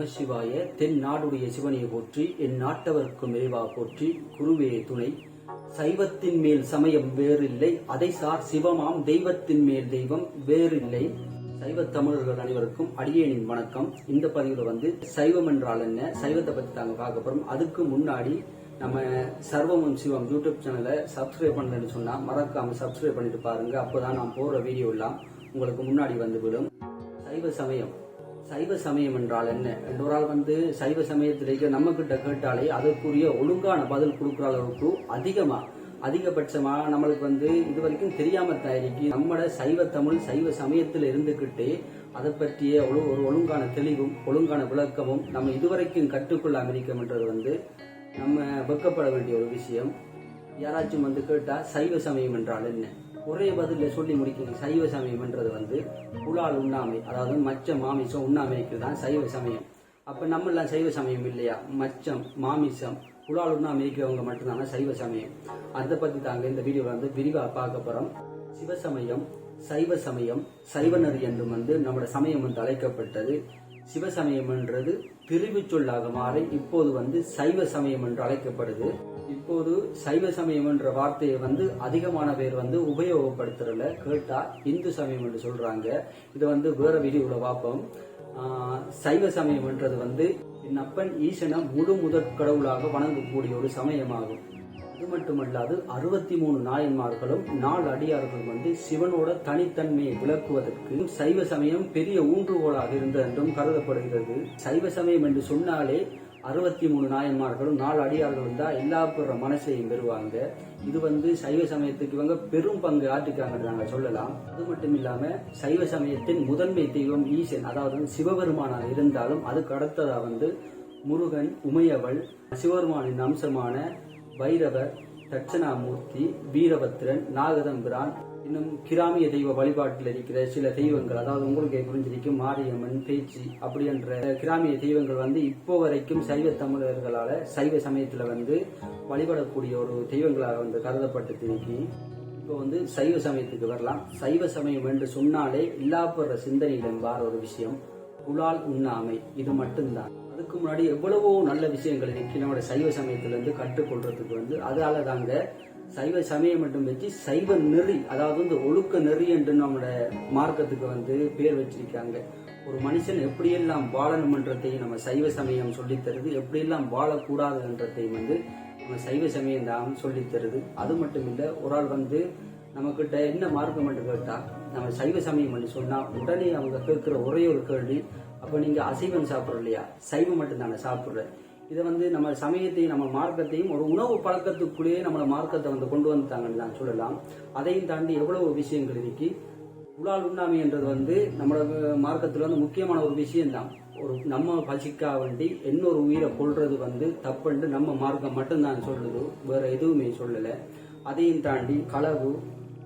நமசிவாய தென் நாடுடைய சிவனையை போற்றி என் நாட்டவர்க்கும் இறைவா போற்றி குருவே துணை. சைவத்தின் மேல் சமயம் வேறில்லை அதை சார் சிவமாம் தெய்வத்தின் மேல் தெய்வம் வேறில்லை. சைவ தமிழர்கள் அனைவருக்கும் அடியேனின் வணக்கம். இந்த பதிவுல வந்து சைவம் என்றால் என்ன சைவத்தை பத்தி தாங்க பார்க்க போறோம். அதுக்கு முன்னாடி நம்ம சர்வமும் சிவம் யூடியூப் சேனலை சப்ஸ்கிரைப் பண்ணலன்னு சொன்னா மறக்காம சப்ஸ்கிரைப் பண்ணிட்டு பாருங்க. அப்போதான் நான் போடுற வீடியோ எல்லாம் உங்களுக்கு முன்னாடி வந்து விடும். சைவ சமயம். சைவ சமயம் என்றால் என்ன? ரெண்டு ஒரு ஆள் வந்து சைவ சமயத்திலேயே நம்ம கிட்ட கேட்டாலே அதற்குரிய ஒழுங்கான பதில் கொடுக்குற அளவுக்கு அதிகமா. அதிகபட்சமா நம்மளுக்கு வந்து இது வரைக்கும் தெரியாம தயாரிக்கு. நம்மட சைவ தமிழ் சைவ சமயத்தில் இருந்துகிட்டே அதை பற்றிய ஒழு- ஒரு ஒழுங்கான தெளிவும் ஒழுங்கான விளக்கமும் நம்ம இதுவரைக்கும் கற்றுக்கொள்ள என்றது வந்து நம்ம வெக்கப்பட வேண்டிய ஒரு விஷயம். யாராச்சும் வந்து கேட்டா சைவ சமயம் என்றால் என்ன? ஒரே பதில சொல்லி முடிக்கிறது சைவ சமயம் என்றது வந்து புலால் உண்ணாமை அதாவது மச்சம் மாமிசம் உண்ணாமைக்கு தான் சைவ சமயம். அப்ப நம்ம எல்லாம் சைவ சமயம் இல்லையா? மச்சம் மாமிசம் புலால் உண்ணாமை இருக்கிறவங்க மட்டும்தாங்க சைவ சமயம்? அதை பத்தி தாங்க இந்த வீடியோ வந்து விரிவா பார்க்க போறோம். சிவசமயம் சைவ சமயம் சைவநெறி என்றும் வந்து நம்மளோட சமயம் வந்து அழைக்கப்பட்டது. சிவசமயம் என்றது பிரிவு சொல்லாக மாறி இப்போது வந்து சைவ சமயம் என்று அழைக்கப்படுது. இப்போது சைவ சமயம் என்ற வார்த்தையை வந்து அதிகமான பேர் வந்து உபயோகப்படுத்துறல கேட்டா இந்து சமயம் என்று சொல்றாங்க. இது வந்து வேற வீடியோல பார்ப்போம் ஆஹ் சைவ சமயம் என்றது வந்து என் அப்பன் ஈசனை முழு முதற் கடவுளாக வணங்கக்கூடிய ஒரு சமயமாகும். அது மட்டுமல்லாது அறுபத்தி மூணு நாயன்மார்களும் நாலு அடியார்களும் வந்து சிவனோட தனித்தன்மையை விளக்குவதற்கு சைவ சமயம் பெரிய ஊன்றுகோலாக இருந்தது என்றும் கருதப்படுகிறது. சைவ சமயம் என்று சொன்னாலே அறுபத்தி மூணு நாயன்மார்களும் நாலு அடியார்களும் தான் எல்லா பிற மனசையும் பெறுவாங்க. இது வந்து சைவ சமயத்துக்கு இவங்க பெரும் பங்கு ஆற்றிருக்காங்க நாங்க சொல்லலாம். அது மட்டும் இல்லாம சைவ சமயத்தின் முதன்மை தெய்வம் ஈசன் அதாவது சிவபெருமானாக இருந்தாலும் அதுக்கு அடுத்ததா வந்து முருகன் உமையவள் சிவபெருமானின் அம்சமான பைரவர் தட்சணாமூர்த்தி வீரபத்ரன் நாகதம்பிரான் இன்னும் கிராமிய தெய்வ வழிபாட்டில் இருக்கிற சில தெய்வங்கள் அதாவது உங்களுக்கு புரிஞ்சிருக்கும் மாரியம்மன் பேச்சு அப்படி என்ற கிராமிய தெய்வங்கள் வந்து இப்போ வரைக்கும் சைவ தமிழர்களால சைவ சமயத்துல வந்து வழிபடக்கூடிய ஒரு தெய்வங்களாக வந்து கருதப்பட்டு இருக்கு. இப்போ வந்து சைவ சமயத்துக்கு வரலாம். சைவ சமயம் என்று சொன்னாலே இல்லாப்படுற சிந்தனையிடம் வார ஒரு விஷயம் புலால் உண்ணாமை. இது மட்டும்தான். அதுக்கு முன்னாடி எவ்வளவோ நல்ல விஷயங்கள் இருக்கு நம்மளோட சைவ சமயத்திலேருந்து கற்றுக்கொள்றதுக்கு வந்து அதால தாங்க சைவ சமயம் மட்டும் வச்சு சைவ நெறி அதாவது இந்த ஒழுக்க நெறி என்று நம்மளோட மார்க்கத்துக்கு வந்து பேர் வச்சிருக்காங்க. ஒரு மனுஷன் எப்படியெல்லாம் வாழணுமன்றத்தையும் நம்ம சைவ சமயம் சொல்லித் தருது எப்படியெல்லாம் வாழக்கூடாதுன்றதையும் வந்து நம்ம சைவ சமயம் தான் சொல்லித் தருது. அது மட்டும் இல்லை ஒரு ஆள் வந்து நம்மக்கிட்ட என்ன மார்க்கம் என்று கேட்டா நம்ம சைவ சமயம் என்று சொன்னா உடனே அவங்க கேட்கிற ஒரே ஒரு கேள்வி அப்போ நீங்கள் அசைவம் சாப்பிட்ற இல்லையா? சைவம் மட்டும்தானே சாப்பிட்ற இதை வந்து நம்ம சமயத்தையும் நம்ம மார்க்கத்தையும் ஒரு உணவு பழக்கத்துக்குள்ளேயே நம்மள மார்க்கத்தை வந்து கொண்டு வந்துட்டாங்கன்னு தான் சொல்லலாம். அதையும் தாண்டி எவ்வளவு விஷயங்கள் இன்னைக்கு. உலால் உண்ணாமை என்றது வந்து நம்மளோட மார்க்கத்தில் வந்து முக்கியமான ஒரு விஷயம்தான் ஒரு நம்ம பசிக்கா வேண்டி இன்னொரு உயிரை கொள்றது வந்து தப்புண்டு நம்ம மார்க்கம் மட்டும்தான் சொல்லுது. வேற எதுவுமே சொல்லலை. அதையும் தாண்டி களவு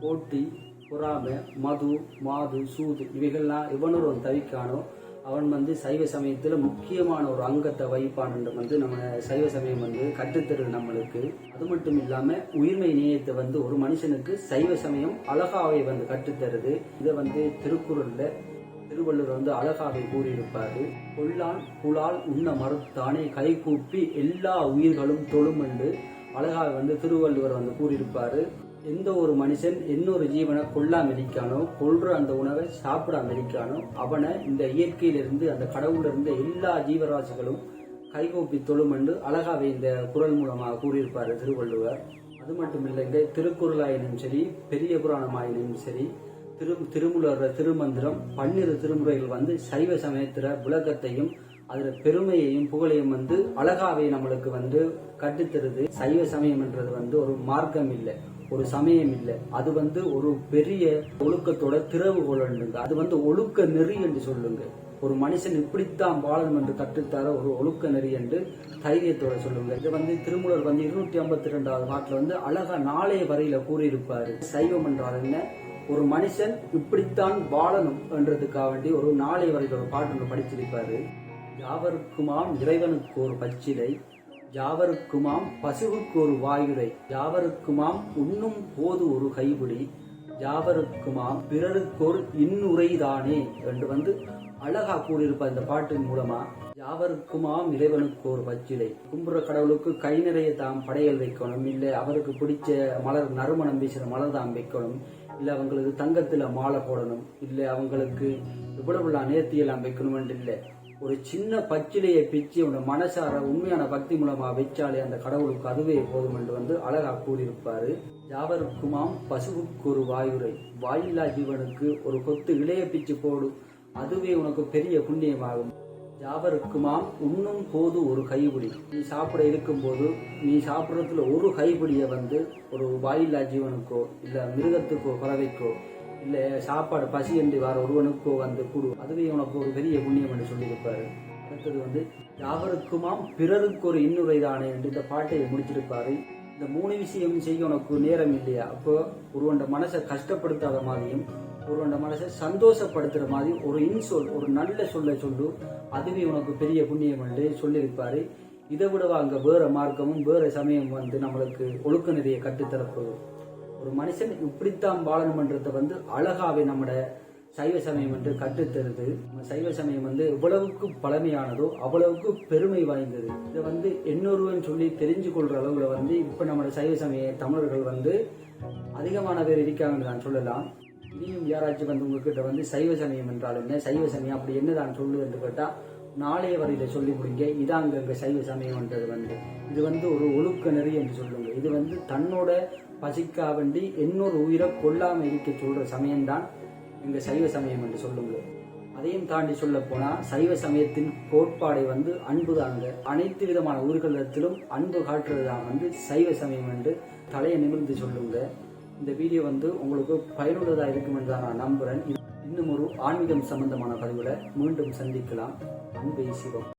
போட்டி பொறாமை மது மாது சூது இவைகள்லாம் எவனொருவன் தவிக்கானோ அவன் வந்து சைவ சமயத்துல முக்கியமான ஒரு அங்கத்தை வகிப்பான் வந்து நம்ம சைவ சமயம் வந்து கற்றுத்தருது நம்மளுக்கு. அது மட்டும் இல்லாம உயிர்மை நேயத்தை வந்து ஒரு மனுஷனுக்கு சைவ சமயம் அழகாவை வந்து கற்றுத்தருது. இதை வந்து திருக்குறள்ல திருவள்ளுவர் வந்து அழகாவை கூறியிருப்பாரு. கொல்லான் புலால் உண்ண மறுத்தானே கைகூப்பி எல்லா உயிர்களும் தொழும் என்று அழகாக வந்து திருவள்ளுவர் வந்து கூறியிருப்பாரு. எந்த ஒரு மனுஷன் இன்னொரு ஜீவனை கொல்லாம இருக்கானோ கொள்ற அந்த உணவை சாப்பிடாம இருக்கானோ அவனை இந்த இயற்கையிலிருந்து அந்த கடவுளிலிருந்து எல்லா ஜீவராசிகளும் கைகூப்பி தொழுமண்டு அழகாவை அழகாவே இந்த குரல் மூலமாக கூறியிருப்பார் திருவள்ளுவர். அது மட்டும் இல்லைங்க திருக்குறளாயினும் சரி பெரிய புராணமாயினும் சரி திரு திருமுலர் திருமந்திரம் பன்னிரு திருமுறைகள் வந்து சைவ சமயத்துல உலகத்தையும் அதுல பெருமையையும் புகழையும் வந்து அழகாவே நம்மளுக்கு வந்து கற்றுத்தருது. சைவ சமயம் என்றது வந்து ஒரு மார்க்கம் இல்லை ஒரு சமயம் இல்லை. அது வந்து ஒரு பெரிய ஒழுக்கத்தோட திறவுகோல் அது வந்து ஒழுக்க நெறி என்று சொல்லுங்க. ஒரு மனுஷன் இப்படித்தான் வாழணும் என்று கற்றுத்தர ஒரு ஒழுக்க நெறி என்று தைரியத்தோட சொல்லுங்க. இது வந்து திருமூலர் வந்து இருநூத்தி ஐம்பத்தி ரெண்டாவது பாட்டுல வந்து அழகா நாளைய வரையில கூறியிருப்பாரு. சைவம் என்றால் என்ன? ஒரு மனுஷன் இப்படித்தான் வாழணும் என்றதுக்காக வேண்டி ஒரு நாளை வரையில் ஒரு பாட்டு ஒன்று படிச்சிருப்பாரு. யாவருக்குமாம் இறைவனுக்கு ஒரு பச்சிலை. யாவருக்குமாம் பசுவுக்கு ஒரு வாயுரை யாவருக்குமாம் உண்ணும் போது ஒரு கைபிடி யாவருக்குமாம் பிறருக்கொரு இன்னுரைதானே என்று வந்து அழகா கூறியிருப்ப இந்த பாட்டின் மூலமா. யாவருக்குமாம் இறைவனுக்கு ஒரு பச்சிலை கும்புற கடவுளுக்கு கை நிறைய தாம் படையல் வைக்கணும். இல்ல அவருக்கு பிடிச்ச மலர் நறுமணம் வீசுற மலர் தாம் வைக்கணும். இல்ல அவங்களுக்கு தங்கத்துல மாலை போடணும். இல்ல அவங்களுக்கு இவ்வளவு நேர்த்தி எல்லாம் வைக்கணும் இல்லை. ஒரு சின்ன பச்சிலையை பிச்சு அவனோட மனசார உண்மையான பக்தி மூலமா வச்சாலே அந்த கடவுளுக்கு அதுவே போதும் என்று வந்து அழகா கூறியிருப்பாரு. யாவருக்குமாம் பசுவுக்கு ஒரு வாயுரை. வாயில்லா ஜீவனுக்கு ஒரு கொத்து இளைய பிச்சு போடு. அதுவே உனக்கு பெரிய புண்ணியமாகும். யாவருக்குமாம் உண்ணும் போது ஒரு கைபிடி நீ சாப்பிட இருக்கும்போது நீ சாப்பிட்றதுல ஒரு கைபிடியை வந்து ஒரு வாயில்லா ஜீவனுக்கோ இல்ல மிருகத்துக்கோ பறவைக்கோ இல்ல சாப்பாடு பசி என்று வர ஒருவனுக்கோ வந்து கொடு அதுவே உனக்கு ஒரு பெரிய புண்ணியம் என்று சொல்லியிருப்பாரு. அடுத்தது வந்து யாவருக்குமாம் பிறருக்கு ஒரு இன்னுரை தானே என்று இந்த பாட்டை முடிச்சிருப்பாரு. இந்த மூணு விஷயம் செய்ய உனக்கு நேரம் இல்லையா? அப்போ ஒருவன் மனசை கஷ்டப்படுத்தாத மாதிரியும் ஒருவன் மனசை சந்தோஷப்படுத்துற மாதிரி ஒரு இன்சொல் ஒரு நல்ல சொல்ல சொல்லு அதுவே உனக்கு பெரிய புண்ணியம் என்று சொல்லியிருப்பாரு. இதை விடவா அங்க வேற மார்க்கமும் வேற சமயம் வந்து நம்மளுக்கு ஒழுக்க நெறியை கட்டுத்தரப்போகுது ஒரு மனுஷன் இப்படித்தான் வாழணும்ன்றத வந்து அழகாவே நம்மட சைவ சமயம் வந்து கற்றுத்தருது சைவ சமயம் வந்து எவ்வளவுக்கு பழமையானதோ அவ்வளவுக்கு பெருமை வாய்ந்தது. இதை வந்து இன்னொருவன் சொல்லி தெரிஞ்சு கொள்ற அளவுல வந்து இப்ப நம்ம சைவ சமய தமிழர்கள் வந்து அதிகமான பேர் இருக்காங்கன்னு நான் சொல்லலாம். இனியும் யாராச்சும் வந்து உங்ககிட்ட வந்து சைவ சமயம் என்றால் என்ன சைவ சமயம் அப்படி என்னதான் சொல்லு என்று கேட்டா நாளைய வரையில சொல்லி முடிங்க. இதாங்க இங்கே சைவ சமயம்ன்றது வந்து. இது வந்து ஒரு ஒழுக்க நெறி என்று சொல்லுங்க. இது வந்து தன்னோட பசிக்கா வேண்டி இன்னொரு உயிரை கொல்லாம இருக்க சொல்ற சமயம்தான் இங்க சைவ சமயம் என்று சொல்லுங்க. அதையும் தாண்டி சொல்ல போனா சைவ சமயத்தின் கோட்பாடை வந்து அன்பு தாங்க அனைத்து விதமான ஊர்களிடத்திலும் அன்பு காட்டுறதுதான் வந்து சைவ சமயம் என்று தலையை நிமிர்ந்து சொல்லுங்க. இந்த வீடியோ வந்து உங்களுக்கு பயனுள்ளதா இருக்கும் என்று நான் நம்புறேன். இன்னும் ஒரு ஆன்மீகம் சம்பந்தமான பதிவுல மீண்டும் சந்திக்கலாம். அன்பே சிவம்.